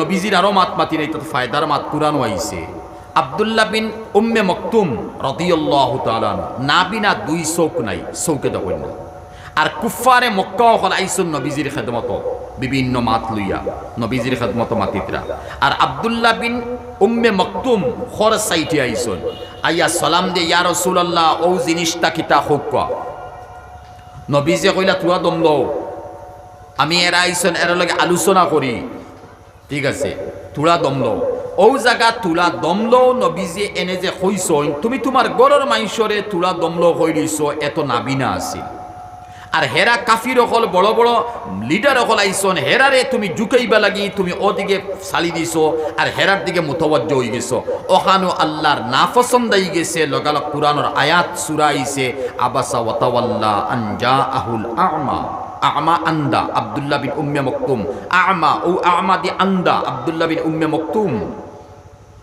নবীজির আরও মাত মাতি নাই তো ফায়দার মাত কুরানো আইছে। আব্দুল্লাহ বিন উম্মে মকতুম রদিয়াল্লাহ তালান না বিনা দুই চৌক নাই চৌকে দেখেন না। আর কুফারে মক্কা অকল আইসুন নবীজির খেদমত, বিভিন্ন মাত লইয়া, নবীজির খেদমত মাতিতরা। আর আব্দুল্লাহ বিন উম্মে মকতুম খর সাইটে আইসুন। আইয়া সালাম দে, ইয়া রাসূলুল্লাহ ও জিনিসটা কিতা হোক নবীজে কইলা তুয়া দম আমি এরা আইসন, এর লগে আলোচনা করি। ঠিক আছে তুলা দমলো ও জায়গা তুলা দমলো নবীজি এনে যে কইস তুমি তোমার গরর মাইসরে তুলা দমলো কই দিছ এত নাবিনা আছিল। আর হেরা কাফির অকল বড় বড় লিডার অকল আইসন হেরারে তুমি জুকাইবা লাগি তুমি ওদিকে চালি দিছ আর হেরার দিকে মুতবজ্জ হয়ে গেছ। ওখানো আল্লাহর নাপসন্দ হয়ে গেছে, লগালগ কুরআনের আয়াত সুরা আবাসা ওয়াতাওয়াল্লা আনজা আহুল আমা। আমা আন্দা আব্দুল্লাহ বিন উম্মে মকতুম আমা ও আমা দি আন্দা আব্দুল্লাহ বিন উম্মে মকতুম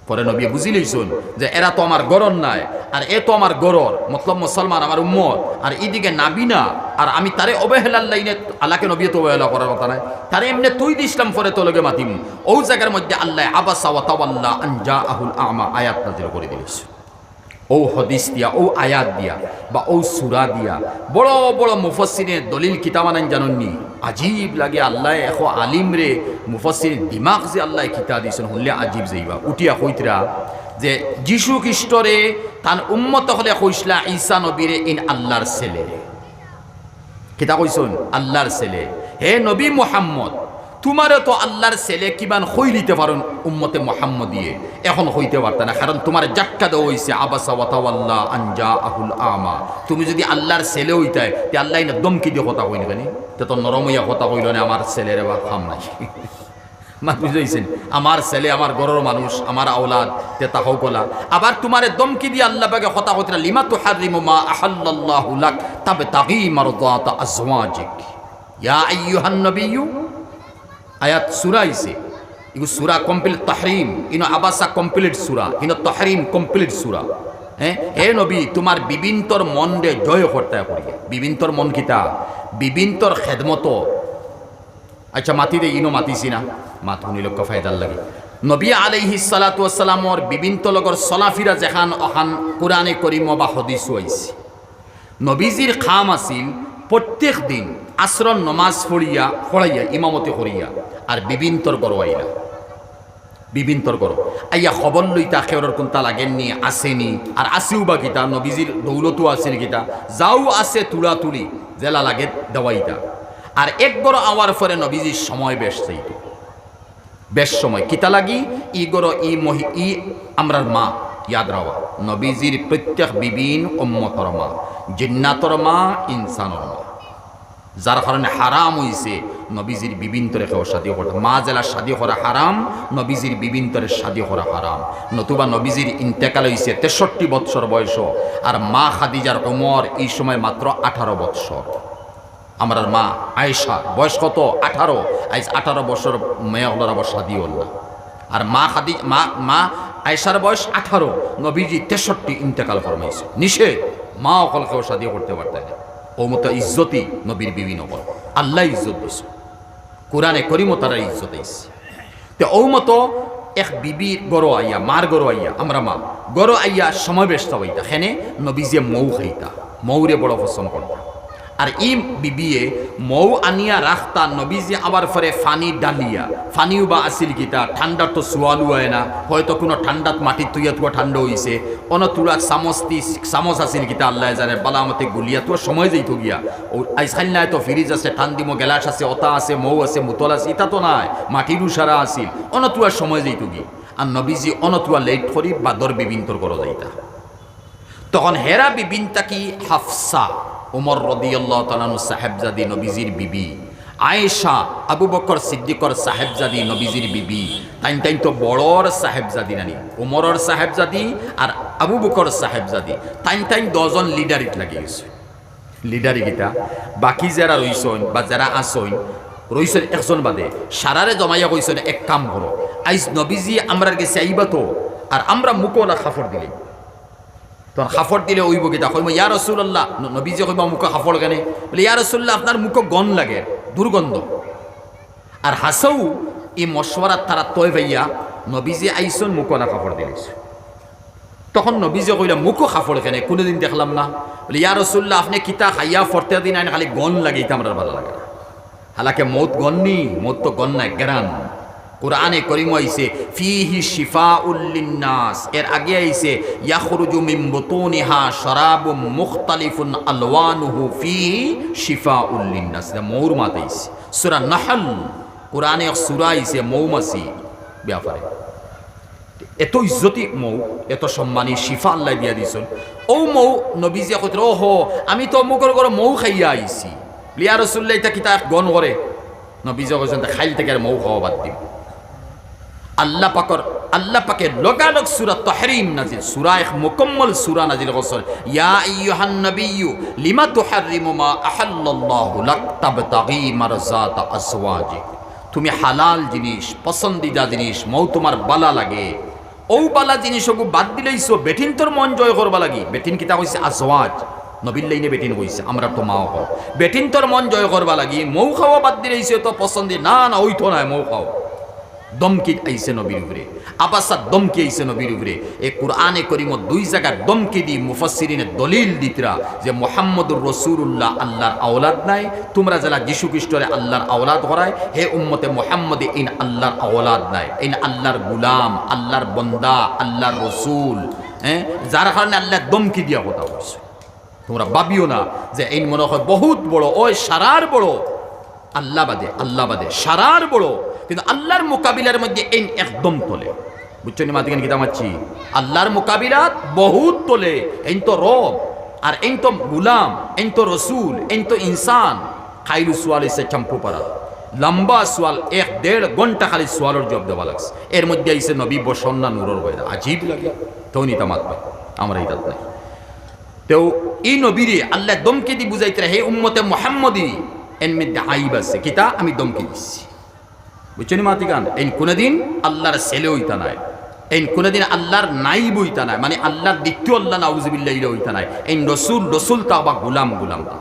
পরে নবী বুঝি লইছুন যে এরা তো আমার গরর নাই আর এ তো আমার গরর মতলব মুসলমান আমার উম্মত আর এদিকে নাবিনা আর আমি তারে অবহেলার লাইনে আল্লাহকে নবী তো অবহেলা করার কথা নাই তারে এমনি তুই দিছিলাম পরে তো লগে মাতিম ও জায়গার মধ্যে আল্লাহ আবাসা ওয়া তাওয়াল্লা আনজা আহুল আমা আয়াত নাজিল করে দিলিস ও হদিস দিয়া, ও আয়াত দিয়া বা ও সুরা দিয়া। বড় বড় মুফসিনের দলিল কিতাবানান জানননি। আজীব লাগে আল্লাহ এখ আলিম রে মুফসির দিমাগ যে আল্লাহ কিতা দিয়েছেন হলে আজীব যাইবা। উঠিয়া কইতরা যে যিশু খ্রিস্টরে তান উম্মত হলে কইসলা ঈসা নবীরে ইন আল্লাহর ছেলে। কিতা কইছুন? আল্লাহর ছেলে। হে নবী মোহাম্মদ তোমারও তো আল্লাহর ছেলে কিমান হই দিতে পারুন উম্মতে মোহাম্মদ দিয়ে এখন হইতে পারত না, কারণ তোমার জাক্কা দেওয়া হয়েছে আবাসা ওয়াতাওয়াল্লাহ আনজা আহুল আমা। তুমি যদি আল্লাহর ছেলে হইতাই তে আল্লাহ না দমকি দিয়ে কথা কইনি কেন? তে তো নরমইয়া কথা কইল না, আমার ছেলের বা খাম নাই। মা, বুঝাইছেন? আমার ছেলে, আমার গরর মানুষ, আমার আওলাদ, তে তাহাও কলা। আবার তোমারে দমকি দিয়ে আল্লাহ বাগে কথা কইতরা, লিমা তুহারিমু মা আহাল্লাল্লাহু লাক তাবে তাগী মারদাত আজওয়াজিক। ইয়া আইয়ুহান নবিয়্যু আয়াত সুরা আইছে। ইগু সুরা কমপ্লিট তাহরিম। ইনো আবাসা কমপ্লিট সুরা। ইনো তাহরিম কমপ্লিট সুরা। হ্যাঁ হে নবী, তোমার বিবিন্তর মন রে জয় করতে করি। বিবিন্তর মন কিতা? বিবিন্তর খেদমত। আচ্ছা মাতি দে, ইনো মাতিছি না। মাথু নিলক্ষ ফায়দার লাগে। নবী আলাইহি সালাতু ওয়াসালামর বিবিন্ত লগর চলাফিরা যেখান অহান কোরআনে করিম বা হদিসু আইছে। নবীজির খাম আছিল, প্রত্যেক দিন আশ্রম নমাজ পড়িয়া, পড়াইয়া, ইমামতি করিয়া, আর বিবিন্তর আইলা। বিবিন্তর গরো। আইয়া খবর লইতা খেওয়ার কোনটা লাগেননি, আসেনি। আর আসিও বা কিতা, নবীজির দৌলতো আসেনি কিতা। যাও আছে তুলা তুলি, জেলা লাগে দেওয়াইতা। আর এক গরো আওয়ার পরে নবীজির সময় বেশ চাইতো। বেশ সময়। কিতা লাগি? ই গরো, ই মহি, ই আমরার মা, ইয়াদ রাওয়া। নবীজির প্রত্যেক বিবিন উম্মতর মা, জিন্নাতর মা, ইনসানর মা। যার কারণে হারাম হইছে। নবীজির বিবিন্তরে কেউ শাদি করা মা জেলা শাদি করা হারাম, নবীজির বিবিন্তরে শাদি করা হারাম। নতুবা নবীজির ইন্তেকাল হইছে তেষট্টি বৎসর বয়স আর মা খাদিজার ওমর এই সময় মাত্র আঠারো বৎসর। আমার মা আয়েশা, বয়স কত? আঠারো। আইস আঠারো বছর মেয়ে হলার আবার শাদি হল না। আর মা খাদি, মা মা আয়েশার বয়স আঠারো। নবীজি তেষট্টি ইন্তেকাল ফরমাইছে। নিষেধ। মা অকল কেউ শাদি করতে পারতে না। ও মতো ইজ্জতি নবীর বিভিন্ন বল। আল্লাহ ইজ্জত দিছে। কোরআনে করিমো তারা ইজ্জত দিছে। তো ও এক বিবির গরো আইয়া, মার গরো আইয়া, আমরা মা, গরো আইয়া সমাবেশ হইতা। হেনে নবী যে মৌ খাইতা, মৌরে বড় পছন্দ করতা আর ই বিবিয়ে মৌ আনিয়া রাখতা নবীজি আবার ফরে ফানি ডালিয়া। ফানিও বা আসিল গীতা ঠান্ডার তো সোয়ালু হয় না। হয়তো কোনো ঠান্ডাত মাটির তুইয়া তুয়া ঠান্ডা হইছে। অন তুলাক চামচটি চামচ আসিল গীতা আল্লাহ জানে, বালামতে গুলিয়া তুয়া সময় যাই তো গিয়া। ও আইসাইল নাই তো ফ্রিজ আছে ঠান্দিমো গেলাস আছে, অতা আছে, মৌ আছে, মুতল আছে, ইতা তো নাই, মাটির উসারা আসিল অন তুয়ার সময় যাই তো গিয়ে। আর নবীজি অনতুয়া লেট করি বাদর বিবিন্তর করো যাইতা। তখন হেরা বিবিনটা কি হাফসা উমর রদিয়াল্লাহ তালানু সাহেবজাদি নবীজির বিবি। আয়েশা আবু বকর সিদ্দিকর সাহেবজাদি নবীজির বিবি। তাইন তাইন তো বড়র সাহেবজাদি নানি, উমরর সাহেবজাদি আর আবু বকর সাহেবজাদি। তাইন তাইন দজন লিডারিত লাগি গেছে। লিডারি গীতা, বাকি যারা রইছন বা যারা আসইন রইছেন একজন বাদে, সারারে জমাইয়া কইছেন, এক কাম করো। আইস নবীজি আমরা গেছে আইবা তো, আর আমরা মুকলা খাফর দিলি তখন খাফর দিলে ওইব কিতা কইব, ইয়া রসুল্লাহ নবীজি কইব, মুখ খাফর কেনে? বলে, ইয়া রসুল্লাহ আপনার মুখ গন লাগে, দুর্গন্ধ। আর হাসাও এই মশওয়ারাত তারা তয় ভাইয়া, নবীজি আইসন মুকনা কাপড় দিলিস তখন নবীজি কইলা মুখও কাপড় কেনে? কোনোদিন দেখলাম না? বলে, ইয়া রসুল্লাহ আপনি কিতা খাইয়া ফরতে দিন, আইন খালি গন লাগে এটা আমার ভালো লাগে না। হালাকে মৌত গন্নি মৌত তো গন নাই, গেরান। কোরআনে করিম আইছে, ফিহি শিফা উল্লিন্নাস এর আগে আইছে, ইয়াখরুজু মিন বুতুনিহা শারাবুম মুখতালিফুন আলওয়ানুহু ফিহি শিফা উল্লিন্নাস এটা মৌর মাত আইছে। সূরা নাহল, কোরআনে এক সূরা আইছে, মৌমাছি ব্যাপারে। এত ইজ্জতি মৌ, এত সম্মানী শিফা আল্লাহ দিয়া দিছন। ও মৌ নবীজিয়া কইতে ও হো আমি তো অমুকর করে মৌ খাইয়া আইছি। লিয়া রসুল্লাহ এটা কিতা গণ করে? নবীজিয়া কইছেন, তা খাইল থেকে আর মৌ খাওয়া বাদ দিম। আল্লাহ পাকর, আল্লাহ পাকে লগালগ সূরা তাহরিম নাজিল সূরা এক মুকম্মল সূরা নাজিল করছেন ইয়া আইয়ুহান নাবিয়্যু, লিমা তুহাররিমু মা আহাল্লাল্লাহু লাক তাবতাগি মারজাত আসওয়াজিক তুমি হালাল জিনিস, পছন্দিদা জিনিস, মৌ তোমার বালা লাগে। ও বালা জিনিস ওগু বাদ দিলেইছো, বেঠিন তোর মন জয় করবা লাগি। বেঠিন কিতা কইছে আজওয়াজ। নবীর লাইনে বেটিন কইছে, আমরা তো মাও হও বেটিন তোর মন জয় করবা লাগি। মৌ খাওয়া বাদ দিলেইছে, তো পছন্দি না না ওই তো নাই, মৌ খাও। দমকি আইছে নবীর উপরে। আবাসা দমকি আইছে নবীর উপরে। এ কোরআনে করিম দুই জায়গায় দমকি দি মুফাসসিরিনে দলিল দিতরা যে মোহাম্মদুর রসুল্লাহ আল্লাহর আওলাদ নাই, তোমরা যারা যীশু খ্রিস্টরে আল্লাহর আওলাদ করায় হে উম্মতে মোহাম্মদে ইন আল্লাহর আওলাদ নাই। ইন আল্লাহর গুলাম, আল্লাহর বন্দা, আল্লাহর রসুল হ্যাঁ? যার কারণে আল্লাহ দমকি দিয়া কথা বলছে। তোমরা ভাবিও না যে এই মনে হয় বহুত বড়, ওই সারার বড়। আল্লাহ বাদে আল্লাহ বাদে সারার বড়। কিন্তু আল্লাহর মোকাবিলার মধ্যে এই একদম তোলে। বুঝছ নি মাতিকেন গীতা মারছি? আল্লাহর মোকাবিলাত বহুত তোলে। এই তো রব, আর এই তো গুলাম এই তো রসুল এই তো ইনসান। খাইলু সোয়াল এসে চাম্পু পারা লম্বা সোয়াল এক দেড় ঘণ্টা খালি সোয়ালের জব দেওয়া লাগছে। এর মধ্যে আইসে নবী বসন না নুরর বয়দা আজীব লাগে। তো নিতা মাতবে আমরা এই নাই। তো এই নবীরে আল্লাহ দমকে দি বুঝাইতে হে উম্মতে মোহাম্মদি, এর মধ্যে আইব আছে। কিতা আমি দমকে দিচ্ছি বুঝছেন মাতি গান এই কোনোদিন আল্লাহর ছেলে হইতা নাই। এই কোনোদিন আল্লাহর নাই বইতা নাই। মানে আল্লাহর দ্বিতীয় আল্লাহ নাউজবিল্লাহ হইতা নাই। এই রসুল রসুল তা বা গুলাম গুলাম। তা